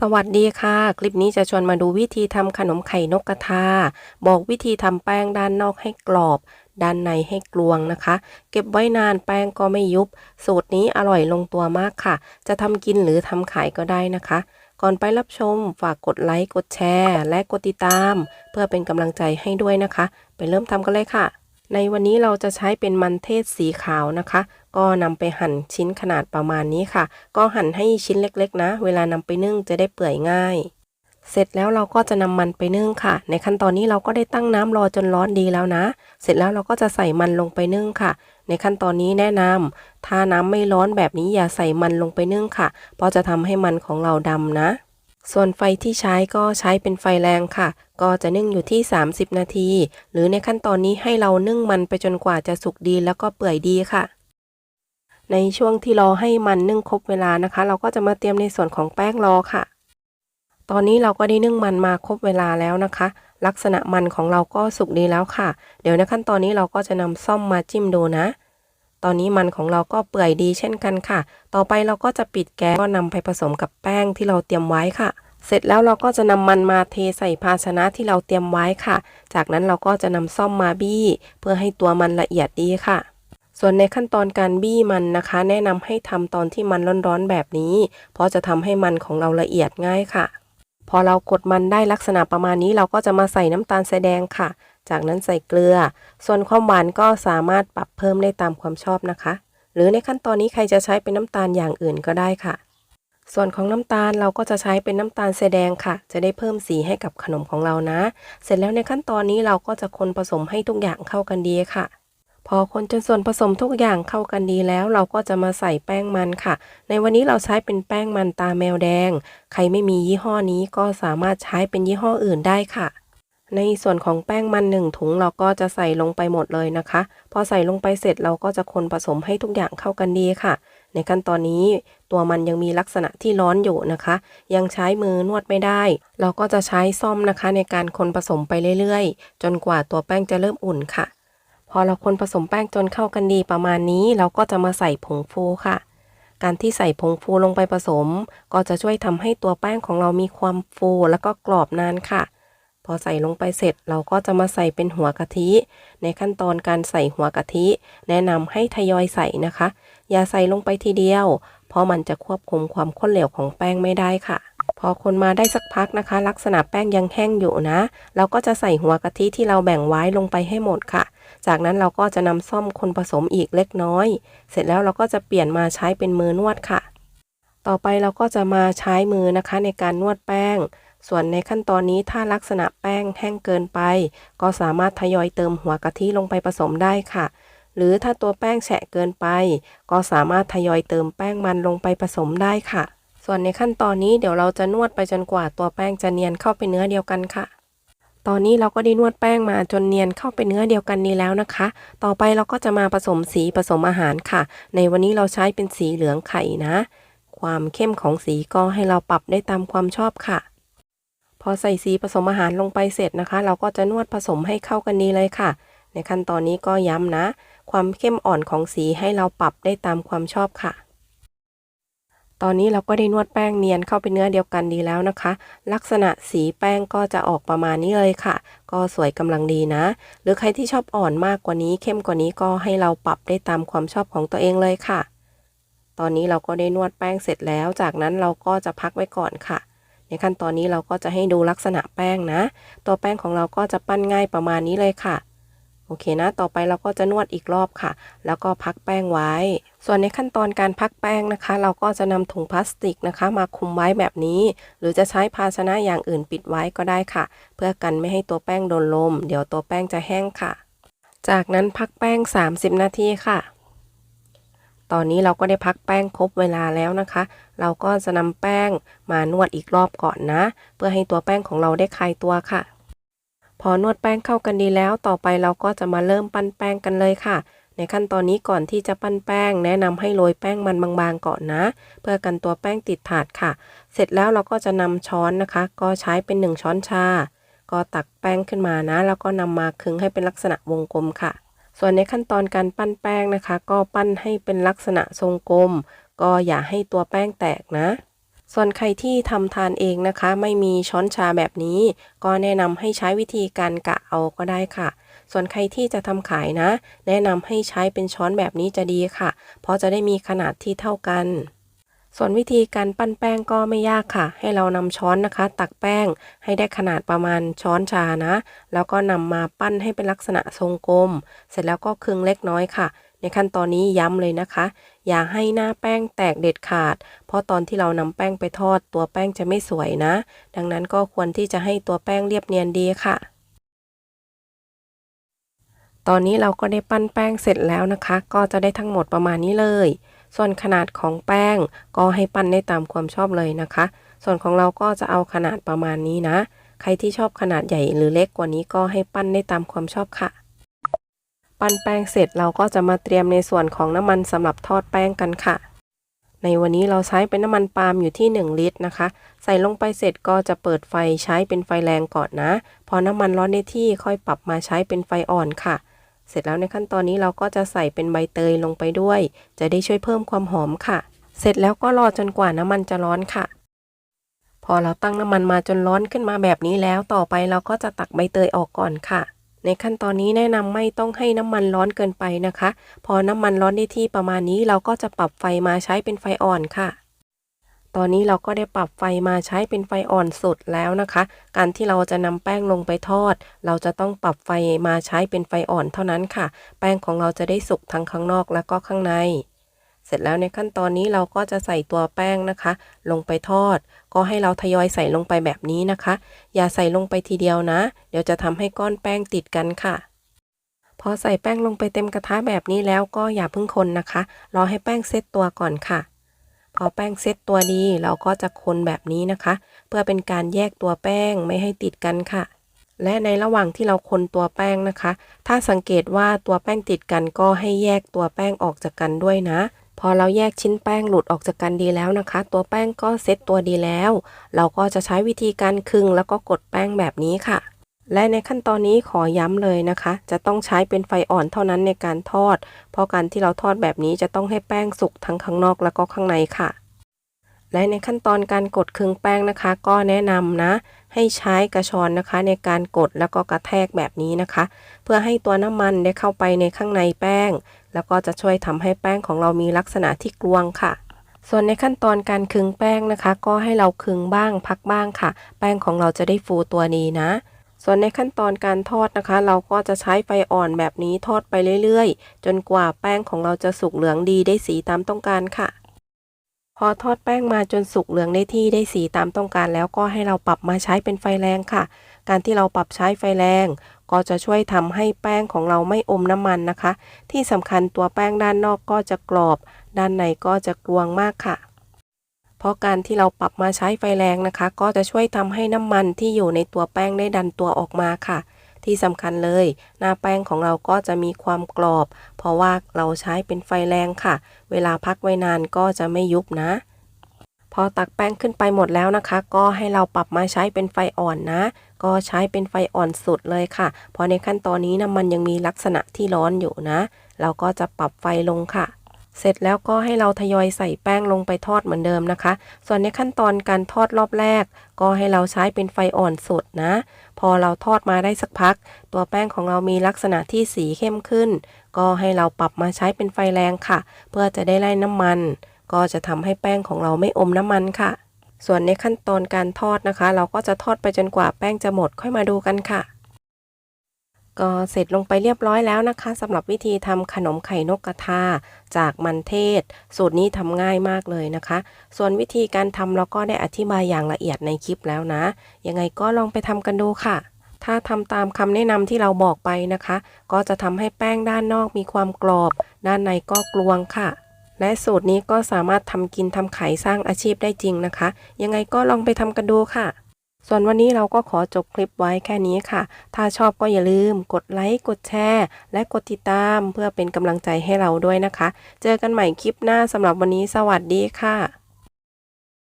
สวัสดีค่ะ คลิปนี้จะชวนมาดูวิธีทำขนมไข่นกกระทา บอกวิธีทำแป้งด้านนอกให้กรอบ ด้านในให้กลวงนะคะ เก็บไว้นานแป้งก็ไม่ยุบ สูตรนี้อร่อยลงตัวมากค่ะ จะทำกินหรือทำขายก็ได้นะคะ ก่อนไปรับชมฝากกดไลค์กดแชร์ และกดติดตาม เพื่อเป็นกำลังใจให้ด้วยนะคะ ไปเริ่มทำกันเลยค่ะ ในวันนี้เราจะใช้เป็นมันเทศสีขาวนะคะ ก็นำไปหั่นชิ้นขนาดประมาณนี้ค่ะ ก็หั่นให้ชิ้นเล็กๆ นะ เวลานำไปนึ่งจะได้เปื่อยง่าย เสร็จแล้วเราก็จะนำมันไปนึ่งค่ะ ในขั้นตอนนี้เราก็ได้ตั้งน้ำรอจนร้อนดีแล้วนะ เสร็จแล้วเราก็จะใส่มันลงไปนึ่งค่ะ ในขั้นตอนนี้แนะนำถ้าน้ำไม่ร้อนแบบนี้อย่าใส่มันลงไปนึ่งค่ะ เพราะจะทำให้มันของเราดำนะ ส่วนไฟที่ใช้ก็ใช้เป็นไฟแรงค่ะ ก็จะนึ่งอยู่ที่ 30 นาที หรือในขั้นตอนนี้ให้เรานึ่งมันไปจนกว่าจะสุกดีแล้วก็เปื่อยดีค่ะ ในช่วงที่รอให้มันนึ่งครบเวลานะคะ เราก็จะมาเตรียมในส่วนของแป้งรอค่ะ ตอนนี้เราก็ได้นึ่งมันมาครบเวลาแล้วนะคะ ลักษณะมันของเราก็สุกดีแล้วค่ะ เดี๋ยวในขั้นตอนนี้เราก็จะนำซ่อมมาจิ้มดูนะ ตอนนี้มันของเราก็เปื่อยดีเช่นกันค่ะ ต่อไปเราก็จะปิดแก๊สก็นำไปผสมกับแป้งที่เราเตรียมไว้ค่ะ เสร็จแล้วเราก็จะนำมันมาเทใส่ภาชนะที่เราเตรียมไว้ค่ะ จากนั้นเราก็จะนำซ่อมมาบี้ เพื่อให้ตัวมันละเอียดดีค่ะส่วนในขั้นตอนการบี้มันนะคะ แนะนำให้ทำตอนที่มันร้อนๆแบบนี้ เพราะจะทำให้มันของเราละเอียดง่ายค่ะ พอเรากดมันได้ลักษณะประมาณนี้เราก็จะมาใส่น้ำตาลทรายแดงค่ะ จากนั้นใส่เกลือ ส่วนความหวานก็สามารถปรับเพิ่มได้ตามความชอบนะคะ หรือในขั้นตอนนี้ใครจะใช้เป็นน้ำตาลอย่างอื่นก็ได้ค่ะ ส่วนของน้ำตาลเราก็จะใช้เป็นน้ำตาลทรายแดงค่ะ จะได้เพิ่มสีให้กับขนมของเรานะ เสร็จแล้วในขั้นตอนนี้เราก็จะคนผสมให้ทุกอย่างเข้ากันดีค่ะพอคนจนส่วนผสมทุกอย่างเข้ากันดีแล้ว เราก็จะมาใส่แป้งมันค่ะ ในวันนี้เราใช้เป็นแป้งมันตาแมวแดง ใครไม่มียี่ห้อนี้ก็สามารถใช้เป็นยี่ห้ออื่นได้ค่ะ ในส่วนของแป้งมันหนึ่งถุงเราก็จะใส่ลงไปหมดเลยนะคะ พอใส่ลงไปเสร็จเราก็จะคนผสมให้ทุกอย่างเข้ากันดีค่ะ ในขั้นตอนนี้ตัวมันยังมีลักษณะที่ร้อนอยู่นะคะ ยังใช้มือนวดไม่ได้ เราก็จะใช้ซ่อมนะคะในการคนผสมไปเรื่อยๆ จนกว่าตัวแป้งจะเริ่มอุ่นค่ะ พอเราคนผสมแป้งจนเข้ากันดีประมาณนี้ เราก็จะมาใส่ผงฟูค่ะการที่ใส่ผงฟูลงไปผสม ก็จะช่วยทำให้ตัวแป้งของเรามีความฟู แล้วก็กรอบนานค่ะ พอใส่ลงไปเสร็จเราก็จะมาใส่เป็นหัวกะทิ ในขั้นตอนการใส่หัวกะทิ แนะนำให้ทยอยใส่นะคะ อย่าใส่ลงไปทีเดียว เพราะมันจะควบคุมความข้นเหลวของแป้งไม่ได้ค่ะ พอคนมาได้สักพักนะคะ ลักษณะแป้งยังแห้งอยู่นะ เราก็จะใส่หัวกะทิที่เราแบ่งไว้ลงไปให้หมดค่ะ จากนั้นเราก็จะนำซ่อมคนผสมอีกเล็กน้อย เสร็จแล้วเราก็จะเปลี่ยนมาใช้เป็นมือนวดค่ะ ต่อไปเราก็จะมาใช้มือนะคะในการนวดแป้ง ส่วนในขั้นตอนนี้ถ้าลักษณะแป้งแห้งเกินไป ก็สามารถทยอยเติมหัวกะทิลงไปผสมได้ค่ะ หรือถ้าตัวแป้งแฉะเกินไป ก็สามารถทยอยเติมแป้งมันลงไปผสมได้ค่ะ ส่วนในขั้นตอนนี้เดี๋ยวเราจะนวดไปจนกว่าตัวแป้งจะเนียนเข้าไปเนื้อเดียวกันค่ะ ตอนนี้เราก็ได้นวดแป้งมาจนเนียนเข้าไปเนื้อเดียวกันนี้แล้วนะคะ ต่อไปเราก็จะมาผสมสีผสมอาหารค่ะ ในวันนี้เราใช้เป็นสีเหลืองไข่นะ ความเข้มของสีก็ให้เราปรับได้ตามความชอบค่ะ อใส่สีผสมอาหารลงไปเสร็จนะคะ เราก็จะนวดผสมให้เข้ากันดีเลยค่ะ ในขั้นตอนนี้ก็ย้ำนะ ความเข้มอ่อนของสีให้เราปรับได้ตามความชอบค่ะ ตอนนี้เราก็ได้นวดแป้งเนียนเข้าไปเนื้อเดียวกันดีแล้วนะคะ ลักษณะสีแป้งก็จะออกประมาณนี้เลยค่ะ ก็สวยกำลังดีนะ หรือใครที่ชอบอ่อนมากกว่านี้ เข้มกว่านี้ก็ให้เราปรับได้ตามความชอบของตัวเองเลยค่ะ ตอนนี้เราก็ได้นวดแป้งเสร็จแล้ว จากนั้นเราก็จะพักไว้ก่อนค่ะ ในขั้นตอนนี้เราก็จะให้ดูลักษณะแป้งนะ ตัวแป้งของเราก็จะปั้นง่ายประมาณนี้เลยค่ะโอเคนะ ต่อไปเราก็จะนวดอีกรอบค่ะ แล้วก็พักแป้งไว้ ส่วนในขั้นตอนการพักแป้งนะคะ เราก็จะนำถุงพลาสติกนะคะ มาคุมไว้แบบนี้ หรือจะใช้ภาชนะอย่างอื่นปิดไว้ก็ได้ค่ะ เพื่อกันไม่ให้ตัวแป้งโดนลม เดี๋ยวตัวแป้งจะแห้งค่ะ จากนั้นพักแป้ง 30 นาทีค่ะ ตอนนี้เราก็ได้พักแป้งครบเวลาแล้วนะคะ เราก็จะนำแป้งมานวดอีกรอบก่อนนะ เพื่อให้ตัวแป้งของเราได้คลายตัวค่ะ พอนวดแป้งเข้ากันดีแล้ว ต่อไปเราก็จะมาเริ่มปั้นแป้งกันเลยค่ะ ในขั้นตอนนี้ก่อนที่จะปั้นแป้ง แนะนำให้โรยแป้งมันบางๆก่อนนะ เพื่อกันตัวแป้งติดถาดค่ะ เสร็จแล้วเราก็จะนำช้อนนะคะ ก็ใช้เป็น 1 ช้อนชา ก็ตักแป้งขึ้นมานะ แล้วก็นำมาขึงให้เป็นลักษณะวงกลมค่ะ ส่วนในขั้นตอนการปั้นแป้งนะคะ ก็ปั้นให้เป็นลักษณะทรงกลม ก็อย่าให้ตัวแป้งแตกนะ ส่วนใครที่ทำทานเองนะคะ ไม่มีช้อนชาแบบนี้ ก็แนะนำให้ใช้วิธีการกะเอาก็ได้ค่ะ ส่วนใครที่จะทำขายนะ แนะนำให้ใช้เป็นช้อนแบบนี้จะดีค่ะ เพราะจะได้มีขนาดที่เท่ากัน ส่วนวิธีการปั้นแป้งก็ไม่ยากค่ะ ให้เรานำช้อนนะคะ ตักแป้งให้ได้ขนาดประมาณช้อนชานะ แล้วก็นำมาปั้นให้เป็นลักษณะทรงกลม เสร็จแล้วก็คลึงเล็กน้อยค่ะ ในขั้นตอนนี้ย้ำเลยนะคะ อย่าให้หน้าแป้งแตกเด็ดขาด เพราะตอนที่เรานำแป้งไปทอด ตัวแป้งจะไม่สวยนะ ดังนั้นก็ควรที่จะให้ตัวแป้งเรียบเนียนดีค่ะตอนนี้เราก็ได้ปั้นแป้งเสร็จแล้วนะคะ ก็จะได้ทั้งหมดประมาณนี้เลย ส่วนขนาดของแป้งก็ให้ปั้นได้ตามความชอบเลยนะคะ ส่วนของเราก็จะเอาขนาดประมาณนี้นะ ใครที่ชอบขนาดใหญ่หรือเล็กกว่านี้ก็ให้ปั้นได้ตามความชอบค่ะ ปั้นแป้งเสร็จเราก็จะมาเตรียมในส่วนของน้ำมันสำหรับทอดแป้งกันค่ะ ในวันนี้เราใช้เป็นน้ำมันปาล์มอยู่ที่ 1 ลิตรนะคะ ใส่ลงไปเสร็จก็จะเปิดไฟใช้เป็นไฟแรงก่อนนะ พอน้ำมันร้อนได้ที่ค่อยปรับมาใช้เป็นไฟอ่อนค่ะ เสร็จแล้วในขั้นตอนนี้เราก็จะใส่เป็นใบเตยลงไปด้วย จะได้ช่วยเพิ่มความหอมค่ะ เสร็จแล้วก็รอจนกว่าน้ำมันจะร้อนค่ะ พอเราตั้งน้ำมันมาจนร้อนขึ้นมาแบบนี้แล้วต่อไปเราก็จะตักใบเตยออกก่อนค่ะ ในขั้นตอนนี้แนะนำไม่ต้องให้น้ำมันร้อนเกินไปนะคะ พอน้ำมันร้อนได้ที่ประมาณนี้เราก็จะปรับไฟมาใช้เป็นไฟอ่อนค่ะ ตอนนี้เราก็ได้ปรับไฟมาใช้เป็นไฟอ่อนสุดแล้วนะคะ การที่เราจะนำแป้งลงไปทอด เราจะต้องปรับไฟมาใช้เป็นไฟอ่อนเท่านั้นค่ะ แป้งของเราจะได้สุกทั้งข้างนอกแล้วก็ข้างใน เสร็จแล้วในขั้นตอนนี้เราก็จะใส่ตัวแป้งนะคะ ลงไปทอด ก็ให้เราทยอยใส่ลงไปแบบนี้นะคะ อย่าใส่ลงไปทีเดียวนะ เดี๋ยวจะทำให้ก้อนแป้งติดกันค่ะพอใส่แป้งลงไปเต็มกระทะแบบนี้แล้วก็อย่าเพิ่งคนนะคะ รอให้แป้งเซตตัวก่อนค่ะ พอแป้งเซตตัวดีเราก็จะคนแบบนี้นะคะ เพื่อเป็นการแยกตัวแป้งไม่ให้ติดกันค่ะ และในระหว่างที่เราคนตัวแป้งนะคะ ถ้าสังเกตว่าตัวแป้งติดกันก็ให้แยกตัวแป้งออกจากกันด้วยนะ พอเราแยกชิ้นแป้งหลุดออกจากกันดีแล้วนะคะ ตัวแป้งก็เซตตัวดีแล้ว เราก็จะใช้วิธีการคึงแล้วก็กดแป้งแบบนี้ค่ะ และในขั้นตอนนี้ขอย้ำเลยนะคะ จะต้องใช้เป็นไฟอ่อนเท่านั้นในการทอด เพราะการที่เราทอดแบบนี้จะต้องให้แป้งสุกทั้งข้างนอกแล้วก็ข้างในค่ะ และในขั้นตอนการกดครึ่งแป้งนะคะ ก็แนะนำนะ ให้ใช้กระชอนนะคะ ในการกดแล้วก็กระแทกแบบนี้นะคะ เพื่อให้ตัวน้ำมันได้เข้าไปในข้างในแป้ง แล้วก็จะช่วยทำให้แป้งของเรามีลักษณะที่กลวงค่ะส่วนในขั้นตอนการคึงแป้งนะคะ ก็ให้เราคึงบ้างพักบ้างค่ะ แป้งของเราจะได้ฟูตัวดีนะ ส่วนในขั้นตอนการทอดนะคะ เราก็จะใช้ไฟอ่อนแบบนี้ทอดไปเรื่อยๆ จนกว่าแป้งของเราจะสุกเหลืองดีได้สีตามต้องการค่ะ พอทอดแป้งมาจนสุกเหลืองได้ที่ได้สีตามต้องการแล้วก็ให้เราปรับมาใช้เป็นไฟแรงค่ะ การที่เราปรับใช้ไฟแรง ก็จะช่วยทำให้แป้งของเราไม่อมน้ำมันนะคะ ที่สำคัญตัวแป้งด้านนอกก็จะกรอบ ด้านในก็จะกลวงมากค่ะ เพราะการที่เราปรับมาใช้ไฟแรงนะคะ ก็จะช่วยทำให้น้ำมันที่อยู่ในตัวแป้งได้ดันตัวออกมาค่ะ ที่สำคัญเลย หน้าแป้งของเราก็จะมีความกรอบ เพราะว่าเราใช้เป็นไฟแรงค่ะ เวลาพักไว้นานก็จะไม่ยุบนะ พอตักแป้งขึ้นไปหมดแล้วนะคะ ก็ให้เราปรับมาใช้เป็นไฟอ่อนนะ ก็ใช้เป็นไฟอ่อนสุดเลยค่ะ เพราะในขั้นตอนนี้น้ำมันยังมีลักษณะที่ร้อนอยู่นะ เราก็จะปรับไฟลงค่ะ เสร็จแล้วก็ให้เราทยอยใส่แป้งลงไปทอดเหมือนเดิมนะคะ ส่วนในขั้นตอนการทอดรอบแรก ก็ให้เราใช้เป็นไฟอ่อนสุดนะ พอเราทอดมาได้สักพัก ตัวแป้งของเรามีลักษณะที่สีเข้มขึ้น ก็ให้เราปรับมาใช้เป็นไฟแรงค่ะ เพื่อจะได้ไล่น้ำมัน ก็จะทำให้แป้งของเราไม่อมน้ำมันค่ะ ส่วนในขั้นตอนการทอดนะคะ เราก็จะทอดไปจนกว่าแป้งจะหมดค่อยมาดูกันค่ะ ก็เสร็จลงไปเรียบร้อยแล้วนะคะสำหรับวิธีทำขนมไข่นกกระทาจากมันเทศ สูตรนี้ทำง่ายมากเลยนะคะ ส่วนวิธีการทำเราก็ได้อธิบายอย่างละเอียดในคลิปแล้วนะ ยังไงก็ลองไปทำกันดูค่ะ ถ้าทำตามคำแนะนำที่เราบอกไปนะคะ ก็จะทำให้แป้งด้านนอกมีความกรอบ ด้านในก็กลวงค่ะ และสูตรนี้ก็สามารถทำกินทำขายสร้างอาชีพได้จริงนะคะ ยังไงก็ลองไปทำกันดูค่ะ ส่วนวันนี้เราก็ขอจบคลิปไว้แค่นี้ค่ะ ถ้าชอบก็อย่าลืมกดไลค์ กดแชร์ และกดติดตามเพื่อเป็นกำลังใจให้เราด้วยนะคะ เจอกันใหม่คลิปหน้าสำหรับวันนี้สวัสดีค่ะ